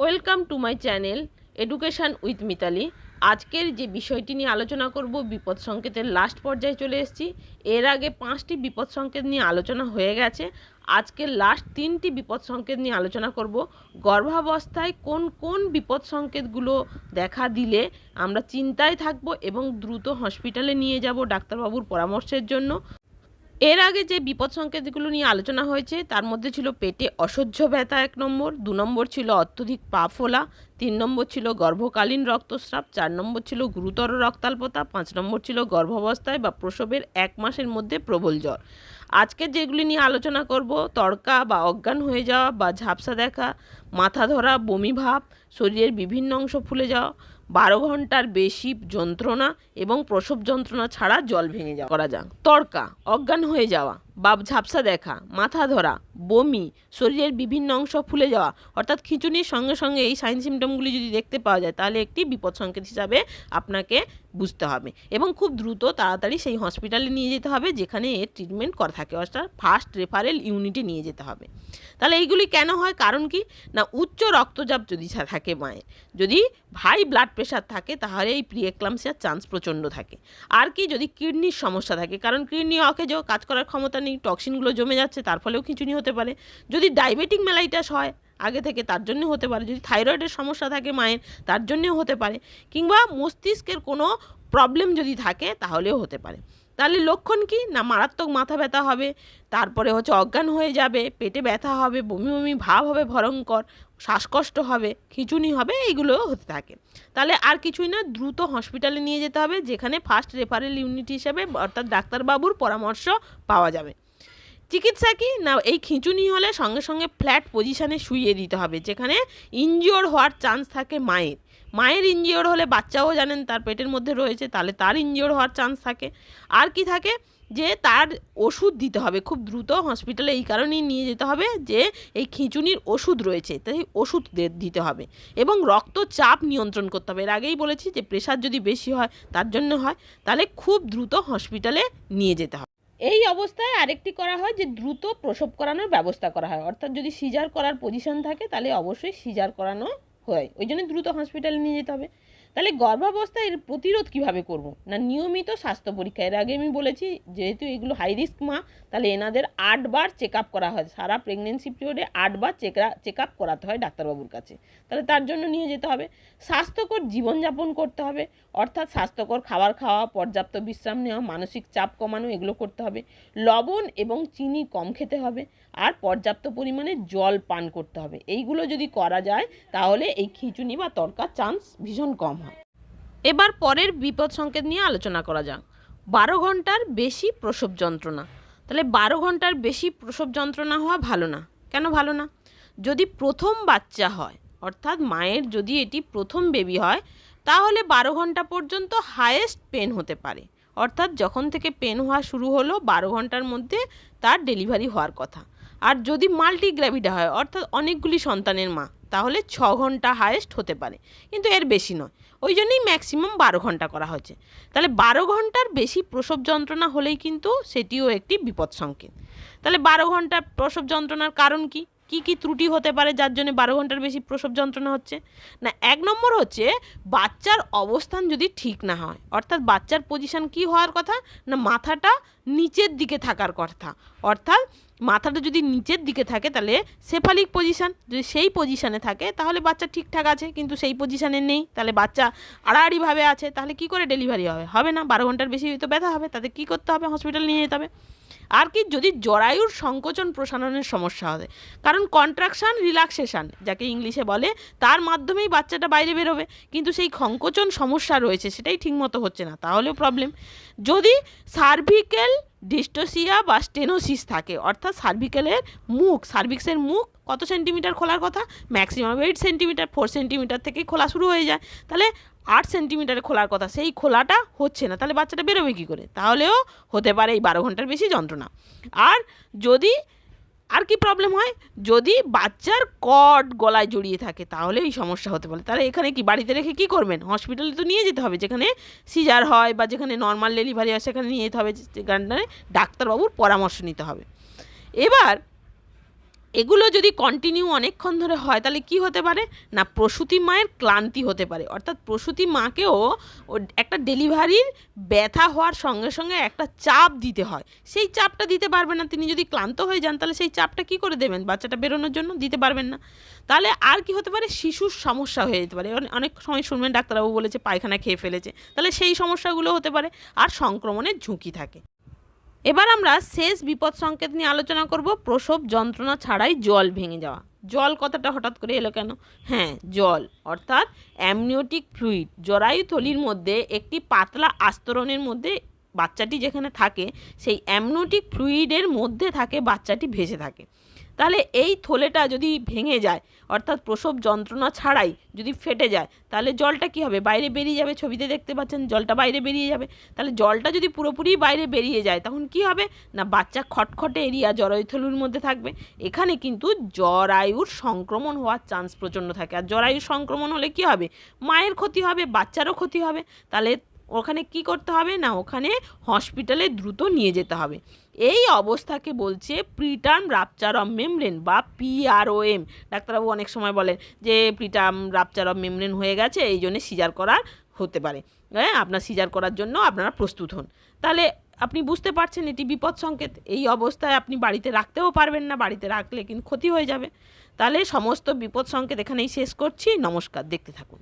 Welcome to my channel education with Mitali. আজকের যে বিষয়টি নিয়ে আলোচনা করব, বিপদ সংকেতের লাস্ট পর্যায়ে চলে এসেছি। এর আগে পাঁচটি বিপদ সংকেত নিয়ে আলোচনা হয়ে গেছে। আজকে লাস্ট তিনটি বিপদ সংকেত নিয়ে আলোচনা করব। গর্ভাবস্থায় কোন কোন বিপদ সংকেতগুলো দেখা দিলে আমরা চিন্তায় থাকব এবং দ্রুত হসপিটালে নিয়ে যাব ডাক্তারবাবুর পরামর্শের জন্য। এর আগে যে বিপদ সংকেতগুলো নিয়ে আলোচনা হয়েছে, তার মধ্যে ছিল পেটে অসহ্য ব্যথা এক নম্বর, দু নম্বর ছিল অত্যধিক পা ফোলা, তিন নম্বর ছিল গর্ভকালীন রক্তস্রাব, চার নম্বর ছিল গুরুতর রক্তাল্পতা, পাঁচ নম্বর ছিল গর্ভাবস্থায় বা প্রসবের এক মাসের মধ্যে প্রবল জ্বর। আজকে যেগুলি নিয়ে আলোচনা করব, তড়কা বা অজ্ঞান হয়ে যাওয়া বা ঝাপসা দেখা, মাথা ধরা, বমি ভাব, শরীরের বিভিন্ন অংশ ফুলে যাওয়া বারো ঘণ্টার বেশি যন্ত্রণা এবং প্রসব যন্ত্রণা ছাড়া জল ভেঙে যাওয়া। করা যাক। তর্কা অজ্ঞান হয়ে যাওয়া। বা ঝাপসা দেখা, মাথা ধরা, বমি, শরীরের বিভিন্ন অংশ ফুলে যাওয়া। অর্থাৎ খিঁচুনির সঙ্গে সঙ্গে এই সাইন সিমটমগুলি যদি দেখতে পাওয়া যায়, তাহলে একটি বিপদ সংকেত হিসাবে আপনাকে বুঝতে হবে এবং খুব দ্রুত তাড়াতাড়ি সেই হসপিটালে নিয়ে যেতে হবে, যেখানে এর ট্রিটমেন্ট করা থাকে। অর্থাৎ ফার্স্ট রেফারেল ইউনিটে নিয়ে যেতে হবে। তাহলে এইগুলি কেন হয়? কারণ কি? না, উচ্চ রক্তচাপ যদি থাকে মায়ের, যদি হাই ব্লাড প্রেশার থাকে, তাহলে এই প্রিএক্লামসিয়ার চান্স প্রচণ্ড থাকে। আর কি যদি কিডনির সমস্যা থাকে? কারণ কিডনি অকেজো কাজ করার ক্ষমতা নেই। টক্সিনগুলো জমে যাচ্ছে, তার ফলেও খিঁচুনি হতে পারে। যদি ডায়াবেটিক মেলাইটাস হয়, আগে থেকে তার জন্য হতে পারে। যদি থাইরয়েডের সমস্যা থাকে মায়ের, তার জন্যেও হতে পারে। কিংবা মস্তিষ্কের কোনো প্রবলেম যদি থাকে, তাহলেও হতে পারে। তাহলে লক্ষণ কি? না মারাত্মক মাথা ব্যথা হবে, তারপরে হচ্ছে অজ্ঞান হয়ে যাবে, পেটে ব্যথা হবে, বমি বমি ভাব হবে ভয়ঙ্কর, শ্বাসকষ্ট হবে, খিঁচুনি হবে এইগুলোও হতে থাকে। তাহলে আর কিছুই না, দ্রুত হসপিটালে নিয়ে যেতে হবে, যেখানে ফার্স্ট রেফারেল ইউনিট হিসেবে, অর্থাৎ ডাক্তারবাবুর পরামর্শ পাওয়া যাবে। চিকিৎসা কি? না, এই খিঁচুনি হলে সঙ্গে সঙ্গে ফ্ল্যাট পজিশানে শুইয়ে দিতে হবে, যেখানে ইনজিওর হওয়ার চান্স থাকে মায়ের। মায়ের ইনজিওর হলে বাচ্চাও জানেন তার পেটের মধ্যে রয়েছে, তাহলে তার ইনজিওর হওয়ার চান্স থাকে। আর কি থাকে? যে তার ওষুধ দিতে হবে, খুব দ্রুত হসপিটালে এই কারণেই নিয়ে যেতে হবে যে এই খিঁচুনির ওষুধ রয়েছে, তাই ওষুধ দিতে হবে। এবং রক্তচাপ নিয়ন্ত্রণ করতে হবে। এর আগেই বলেছি যে প্রেশার যদি বেশি হয়, তার জন্য হয়, তাহলে খুব দ্রুত হসপিটালে নিয়ে যেতে হবে। এই অবস্থায় আরেকটি করা হয় যে দ্রুত প্রসব করানোর ব্যবস্থা করা হয়। অর্থাৎ যদি সিজার করার পজিশন থাকে, তাহলে অবশ্যই সিজার করানো হয়। ওই জন্য দ্রুত হসপিটালে নিয়ে যেতে হবে। তাহলে গর্ভাবস্থায় এর প্রতিরোধ কীভাবে করব? না নিয়মিত স্বাস্থ্য পরীক্ষা। এর আগে আমি বলেছি, যেহেতু এগুলো হাই রিস্ক মা, তাহলে এনাদের আটবার চেক আপ করা হয়। সারা প্রেগনেন্সি পিরিয়ডে আটবার চেক চেক আপ করাতে হয় ডাক্তারবাবুর কাছে। তাহলে তার জন্য নিয়ে যেতে হবে। স্বাস্থ্যকর জীবনযাপন করতে হবে। অর্থাৎ স্বাস্থ্যকর খাবার খাওয়া, পর্যাপ্ত বিশ্রাম নেওয়া, মানসিক চাপ কমানো, এগুলো করতে হবে। লবণ এবং চিনি কম খেতে হবে। আর পর্যাপ্ত পরিমাণে জল পান করতে হবে। এইগুলো যদি করা যায়, তাহলে এই খিচুনি বা তরকার চান্স ভীষণ কম। এবার পরের বিপদ সংকেত নিয়ে আলোচনা করা যাক। বারো ঘণ্টার বেশি প্রসব যন্ত্রণা। তাহলে বারো ঘণ্টার বেশি প্রসব যন্ত্রণা হওয়া ভালো না। কেন ভালো না? যদি প্রথম বাচ্চা হয়, অর্থাৎ মায়ের যদি এটি প্রথম বেবি হয়, তাহলে বারো ঘণ্টা পর্যন্ত হায়েস্ট পেন হতে পারে। অর্থাৎ যখন থেকে পেন হওয়া শুরু হলো, বারো ঘণ্টার মধ্যে তার ডেলিভারি হওয়ার কথা। আর যদি মাল্টিগ্র্যাভিডা হয়, অর্থাৎ অনেকগুলি সন্তানের মা, তাহলে ছ ঘণ্টা হায়েস্ট হতে পারে। কিন্তু এর বেশি নয়। ওই জন্যই ম্যাক্সিমাম বারো ঘণ্টা করা হয়েছে। তাহলে বারো ঘণ্টার বেশি প্রসব যন্ত্রণা হলেই কিন্তু সেটিও একটি বিপদ সংকেত। তাহলে বারো ঘণ্টার প্রসব যন্ত্রণার কারণ কি? কি কি ত্রুটি হতে পারে যার জন্য বারো ঘণ্টার বেশি প্রসব যন্ত্রণা হচ্ছে? না, এক নম্বর হচ্ছে বাচ্চার অবস্থান যদি ঠিক না হয়, অর্থাৎ বাচ্চার পজিশন কি হওয়ার কথা? না, মাথাটা নিচের দিকে থাকার কথা। অর্থাৎ মাথাটা যদি নিচের দিকে থাকে, তাহলে সেফালিক পজিশান যদি সেই পজিশানে থাকে, তাহলে বাচ্চা ঠিকঠাক আছে, কিন্তু সেই পজিশানে নেই, তাহলে বাচ্চা আড়াআড়িভাবে আছে, তাহলে কি করে ডেলিভারি হবে? হবে না, বারো ঘণ্টার বেশি তো ব্যথা হবে তাদের কী করতে হবে? হসপিটাল নিয়ে যেতে হবে। আর কি, যদি জরায়ুর সংকোচন প্রসারণের সমস্যা হবে, কারণ কন্ট্রাকশান রিল্যাক্সেশন যাকে ইংলিশে বলে, তার মাধ্যমেই বাচ্চাটা বাইরে বেরোবে, কিন্তু সেই সংকোচন সমস্যা রয়েছে, সেটাই ঠিকমতো হচ্ছে না, তাহলেও প্রবলেম যদি সার্ভিক্যাল ডিস্টোসিয়া বা স্টেনোসিস থাকে, অর্থাৎ সার্ভিক্যালের মুখ, সার্ভিক্সের মুখ কত সেন্টিমিটার খোলার কথা? Maximum eight centimetre four centimetre থেকে খোলা শুরু হয়ে যায়। তাহলে আট সেন্টিমিটারে খোলার কথা, সেই খোলাটা হচ্ছে না, তাহলে বাচ্চাটা বেরোবে কী করে? তাহলেও হতে পারে এই বারো ঘণ্টার বেশি যন্ত্রণা। আর যদি আর কি প্রবলেম হয়? যদি বাচ্চার কট গলায় জড়িয়ে থাকে তাহলে এই সমস্যা হতে পারে। তাহলে এখানে কি, বাড়িতে রেখে কি করবেন? হসপিটালে তো নিয়ে যেতে হবে, যেখানে সিজার হয় বা যেখানে নর্মাল ডেলিভারি হয়, সেখানে নিয়ে যেতে হবে সেখানে ডাক্তারবাবুর পরামর্শ নিতে হবে। এবার এগুলো যদি কন্টিনিউ অনেকক্ষণ ধরে হয়, তাহলে কি হতে পারে? না, প্রসূতি মায়ের ক্লান্তি হতে পারে। অর্থাৎ প্রসূতি মাকেও একটা ডেলিভারির ব্যথা হওয়ার সঙ্গে সঙ্গে একটা চাপ দিতে হয়। সেই চাপটা দিতে পারবেন না। তিনি যদি ক্লান্ত হয়ে যান, তাহলে সেই চাপটা কি করে দেবেন? বাচ্চাটা বেরোনোর জন্য দিতে পারবেন না। তাহলে আর কি হতে পারে? শিশুর সমস্যা হয়ে যেতে পারে। অনেক সময় শুনবেন, ডাক্তারবাবু বলেছে, পায়খানা খেয়ে ফেলেছে। তাহলে সেই সমস্যাগুলো হতে পারে। আর সংক্রমণের ঝুঁকি থাকে। এবার আমরা শেষ বিপদ সংকেত নিয়ে আলোচনা করব। প্রসব যন্ত্রণা ছাড়াই জল ভেঙে যাওয়া। জল কথাটা হঠাৎ করে এলো কেন? হ্যাঁ জল, অর্থাৎ অ্যামনিওটিক ফ্লুইড জরায়ু থলির মধ্যে একটি পাতলা আস্তরণের মধ্যে বাচ্চাটি যেখানে থাকে, সেই অ্যামনিওটিক ফ্লুইডের মধ্যে থাকে বাচ্চাটি ভেসে থাকে। তাহলে এই থলেটা যদি ভেঙে যায়, অর্থাৎ প্রসব যন্ত্রণা ছাড়াই যদি ফেটে যায়, তাহলে জলটা কি হবে? বাইরে বেরিয়ে যাবে, ছবিতে দেখতে পাচ্ছেন জলটা বাইরে বেরিয়ে যাবে। তাহলে জলটা যদি পুরোপুরি বাইরে বেরিয়ে যায়, তখন কি হবে? না, বাচ্চা খটখটে এরিয়া জরায়ুথলুর মধ্যে থাকবে। এখানে কিন্তু জরায়ুর সংক্রমণ হওয়ার চান্স প্রচণ্ড থাকে। আর জরায়ুর সংক্রমণ হলে কি হবে? মায়ের ক্ষতি হবে, বাচ্চারও ক্ষতি হবে। তাহলে ওখানে কি করতে হবে? না, ওখানে হসপিটালে দ্রুত নিয়ে যেতে হবে। এই অবস্থাকে বলছে প্রিটার্ম রাপচার অফ মেমব্রেন বা পিআরওএম ডাক্তারবাবু অনেক সময় বলেন যে প্রিটার্ম রাপচার অফ মেমব্রেন হয়ে গেছে, এই জন্যে সিজার করার হতে পারে। হ্যাঁ আপনার সিজার করার জন্য আপনারা প্রস্তুত হন। তাহলে আপনি বুঝতে পারছেন এটি বিপদ সংকেত। এই অবস্থায় আপনি বাড়িতে রাখতেও পারবেন না, বাড়িতে রাখলে কিন্তু ক্ষতি হয়ে যাবে। তাহলে সমস্ত বিপদ সংকেত এখানেই শেষ করছি। নমস্কার, দেখতে থাকুন।